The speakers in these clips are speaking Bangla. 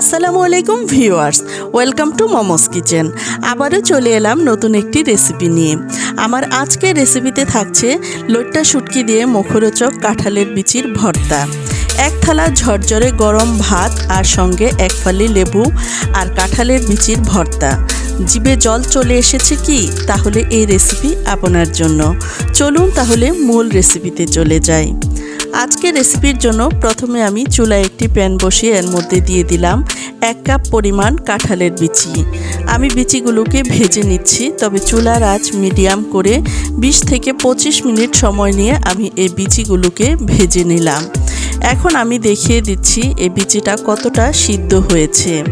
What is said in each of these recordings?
আসসালামু আলাইকুম viewers, welcome to momos kitchen. আবারও চলে এলাম নতুন একটি রেসিপি নিয়ে। আমার আজকের রেসিপিতে থাকছে লোট্টা শুটকি দিয়ে মুখরোচক কাঁঠালের বিচির ভর্তা। এক থালা ঝরঝরে গরম ভাত আর সঙ্গে এক ফালি লেবু আর কাঁঠালের বিচির ভর্তা। জিভে জল চলে এসেছে কি? তাহলে এই রেসিপি আপনার জন্য। চলুন তাহলে মূল রেসিপিতে চলে যাই। আজকের রেসিপির জন্য প্রথমে আমি চুলায় একটি প্যান বসিয়ে এর মধ্যে দিয়ে দিলাম এক কাপ পরিমাণ কাঁঠালের বিচি। আমি বিচিগুলোকে ভেজে নিচ্ছি, তবে চুলার আঁচ মিডিয়াম করে 20 থেকে পঁচিশ মিনিট সময় নিয়ে আমি এই বিচিগুলোকে ভেজে নিলাম। এখন আমি দেখিয়ে দিচ্ছি এই বিচিটা কতটা সিদ্ধ হয়েছে।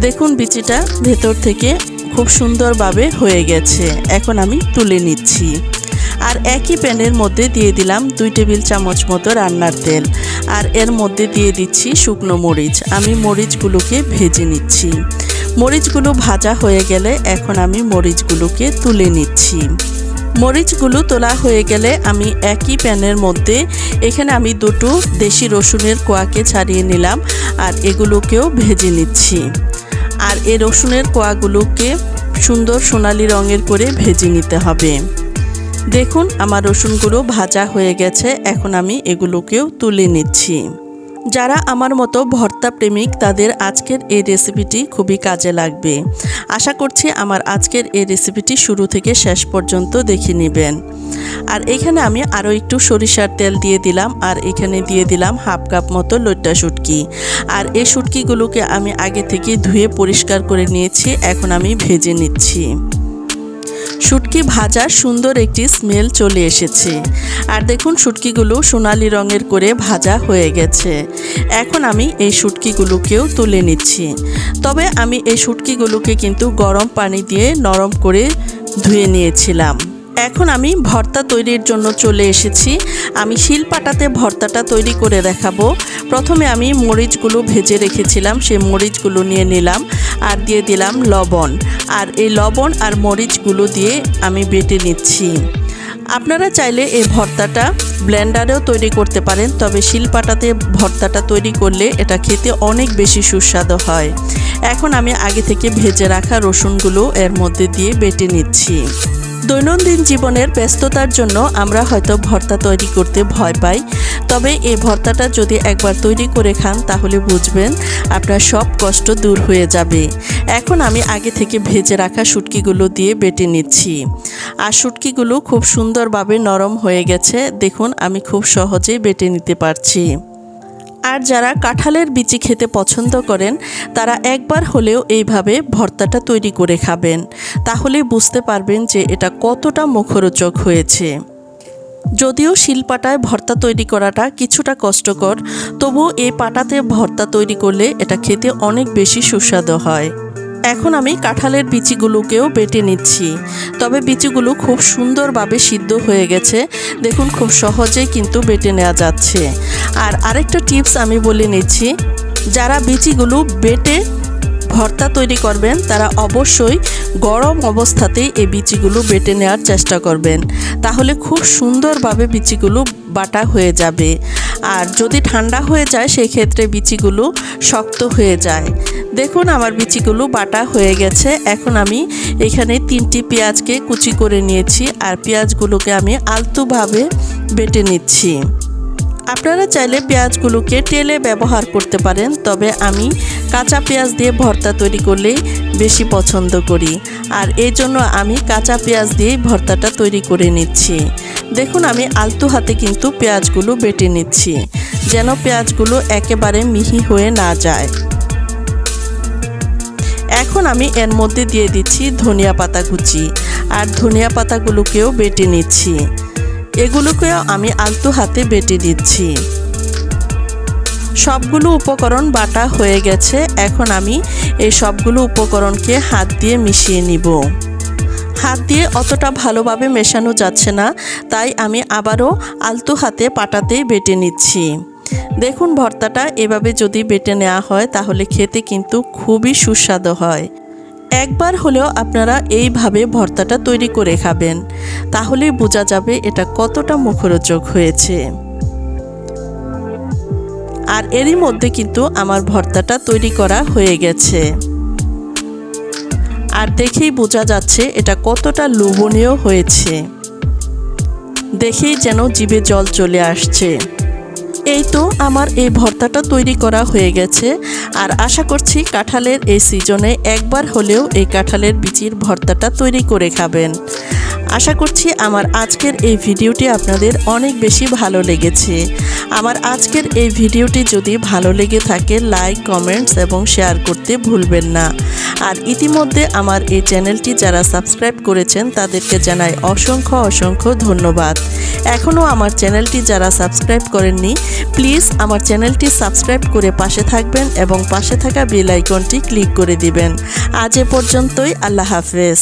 দেখুন বিচিটা ভেতর থেকে খুব সুন্দরভাবে হয়ে গেছে। এখন আমি তুলে নিচ্ছি। আর একই প্যানের মধ্যে দিয়ে দিলাম দুই টেবিল চামচ মতো রান্নার তেল। আর এর মধ্যে দিয়ে দিচ্ছি শুকনো মরিচ। আমি মরিচগুলোকে ভেজে নিচ্ছি। মরিচগুলো ভাজা হয়ে গেলে এখন আমি মরিচগুলোকে তুলে নিচ্ছি। মরিচগুলো তোলা হয়ে গেলে আমি একই প্যানের মধ্যে এখানে আমি দুটো দেশি রসুনের কোয়াকে ছাড়িয়ে নিলাম আর এগুলোকেও ভেজে নিচ্ছি। আর এই রসুনের কোয়াগুলোকে সুন্দর সোনালি রঙের করে ভেজে নিতে হবে। দেখুন, আমার রসুনগুলো ভাজা হয়ে গেছে, এখন আমি এগুলোকেও তুলে নিচ্ছি। যারা আমার মতো ভর্তা প্রেমিক, তাদের আজকের এই রেসিপিটি খুবই কাজে লাগবে। আশা করছি আমার আজকের এই রেসিপিটি শুরু থেকে শেষ পর্যন্ত দেখে নেবেন। আর এখানে আমি আরও একটু সরিষার তেল দিয়ে দিলাম, আর এখানে দিয়ে দিলাম হাফ কাপ মতো লইট্টা শুটকি। আর এই শুটকিগুলোকে আমি আগে থেকে ধুয়ে পরিষ্কার করে নিয়েছি, এখন আমি ভেজে নিচ্ছি। শুটকি ভাজার সুন্দর একটি স্মেল চলে এসেছে। আর দেখুন শুটকিগুলো সোনালি রঙের করে ভাজা হয়ে গেছে। এখন আমি এই শুটকিগুলোকেও তুলে নিচ্ছি। তবে আমি এই শুটকিগুলোকে কিন্তু গরম পানি দিয়ে নরম করে ধুয়ে নিয়েছিলাম। এখন আমি ভর্তা তৈরির জন্য চলে এসেছি। আমি শিলপাটাতে ভর্তাটা তৈরি করে দেখাবো। প্রথমে আমি মরিচগুলো ভেজে রেখেছিলাম, সেই মরিচগুলো নিয়ে নিলাম আর দিয়ে দিলাম লবণ। আর এই লবণ আর মরিচগুলো দিয়ে আমি বেটে নিচ্ছি। আপনারা চাইলে এই ভর্তাটা ব্লেন্ডারেও তৈরি করতে পারেন, তবে শিলপাটাতে ভর্তাটা তৈরি করলে এটা খেতে অনেক বেশি সুস্বাদু হয়। এখন আমি আগে থেকে ভেজে রাখা রসুনগুলো এর মধ্যে দিয়ে বেটে নিচ্ছি। দৈনন্দিন জীবনের ব্যস্ততার জন্য আমরা হয়তো ভর্তা তৈরি করতে ভয় পাই। তবে এই ভর্তাটা যদি একবার তৈরি করে খান, তাহলে বুঝবেন আপনার সব কষ্ট দূর হয়ে যাবে। এখন আমি আগে থেকে ভেজে রাখা শুটকিগুলো দিয়ে বেটে নিচ্ছি। আর শুটকিগুলো খুব সুন্দরভাবে নরম হয়ে গেছে। দেখুন, আমি খুব সহজেই বেটে নিতে পারছি। আর যারা কাঁঠালের বিচি খেতে পছন্দ করেন, তারা একবার হলেও এইভাবে ভর্তাটা তৈরি করে খাবেন। তাহলে বুঝতে পারবেন যে এটা কতটা মুখরোচক হয়েছে। যদিও শিলপাটায় ভর্তা তৈরি করাটা কিছুটা কষ্টকর, তবুও এই পাটাতে ভর্তা তৈরি করলে এটা খেতে অনেক বেশি সুস্বাদু হয়। এখন আমি কাঁঠালের বিচিগুলোকেও বেটে নিচ্ছি। তবে বিচিগুলো খুব সুন্দরভাবে সিদ্ধ হয়ে গেছে। দেখুন, খুব সহজেই কিন্তু বেটে নেওয়া যাচ্ছে। আর আরেকটা টিপস আমি বলে নিচ্ছি, যারা বিচিগুলো বেটে ভর্তা তৈরি করবেন, তারা অবশ্যই গরম অবস্থাতেই এই বিচিগুলো বেটে নেওয়ার চেষ্টা করবেন। তাহলে খুব সুন্দরভাবে বিচিগুলো বাটা হয়ে যাবে। আর যদি ঠান্ডা হয়ে যায় সেই ক্ষেত্রে বিচিগুলো শক্ত হয়ে যায়। দেখুন আমার বিচিগুলো বাটা হয়ে গেছে। এখন আমি এখানে তিনটি পেঁয়াজকে কুচি করে নিয়েছি আর পেঁয়াজগুলোকে আমি আলতুভাবে বেটে নিচ্ছি। আপনারা চাইলে পেঁয়াজগুলোকে টেলে ব্যবহার করতে পারেন, তবে আমি কাঁচা পেঁয়াজ দিয়ে ভর্তা তৈরি করলেই বেশি পছন্দ করি। আর এই জন্য আমি কাঁচা পেঁয়াজ দিয়েই ভর্তাটা তৈরি করে নিচ্ছি। দেখুন আমি আলতু হাতে কিন্তু পেঁয়াজগুলো বেটে নিচ্ছি, যেন পেঁয়াজগুলো একেবারে মিহি হয়ে না যায়। এখন আমি এর মধ্যে দিয়ে দিচ্ছি ধনিয়া পাতা কুচি আর ধনিয়া পাতাগুলোকেও বেটে নিচ্ছি। এগুলোকেও আমি আলতু হাতে বেটে দিচ্ছি। সবগুলো উপকরণ বাটা হয়ে গেছে। এখন আমি এই সবগুলো উপকরণকে হাত দিয়ে মিশিয়ে নিব। হাত দিয়ে অতটা ভালোভাবে মেশানো যাচ্ছে না, তাই আমি আবারও আলতু হাতে পাটাতেই বেটে নিচ্ছি। দেখুন ভর্তাটা, এভাবে যদি বেটে নেওয়া হয়, তাহলে খেতে কিন্তু খুবই সুস্বাদু হয়। একবার হলেও আপনারা এইভাবে ভর্তাটা তৈরি করে খাবেন। তাহলেই বোঝা যাবে এটা কতটা মুখরোচক হয়েছে। আর এরই মধ্যে কিন্তু আমার ভর্তাটা তৈরি করা হয়ে গেছে। আর দেখেই বোঝা যাচ্ছে এটা কতটা লোভনীয় হয়েছে। দেখেই যেন জিভে জল চলে আসছে। এই তো আমার এই ভর্তাটা তৈরি করা হয়ে গেছে। আর আশা করছি কাঁঠালের এই সিজনে একবার হলেও এই কাঁঠালের বিচির ভর্তাটা তৈরি করে খাবেন। আশা করছি আমার আজকের এই ভিডিওটি আপনাদের অনেক বেশি ভালো লেগেছে। আমার আজকের এই ভিডিওটি যদি ভালো লেগে থাকে, লাইক, কমেন্টস এবং শেয়ার করতে ভুলবেন না। আর ইতিমধ্যে আমার এই চ্যানেলটি যারা সাবস্ক্রাইব করেছেন, তাদেরকে জানাই অসংখ্য অসংখ্য ধন্যবাদ। এখনও আমার চ্যানেলটি যারা সাবস্ক্রাইব করেননি, প্লিজ আমার চ্যানেলটি সাবস্ক্রাইব করে পাশে থাকবেন এবং পাশে থাকা বেল আইকনটি ক্লিক করে দিবেন। আজ এ পর্যন্তই, আল্লাহ হাফেজ।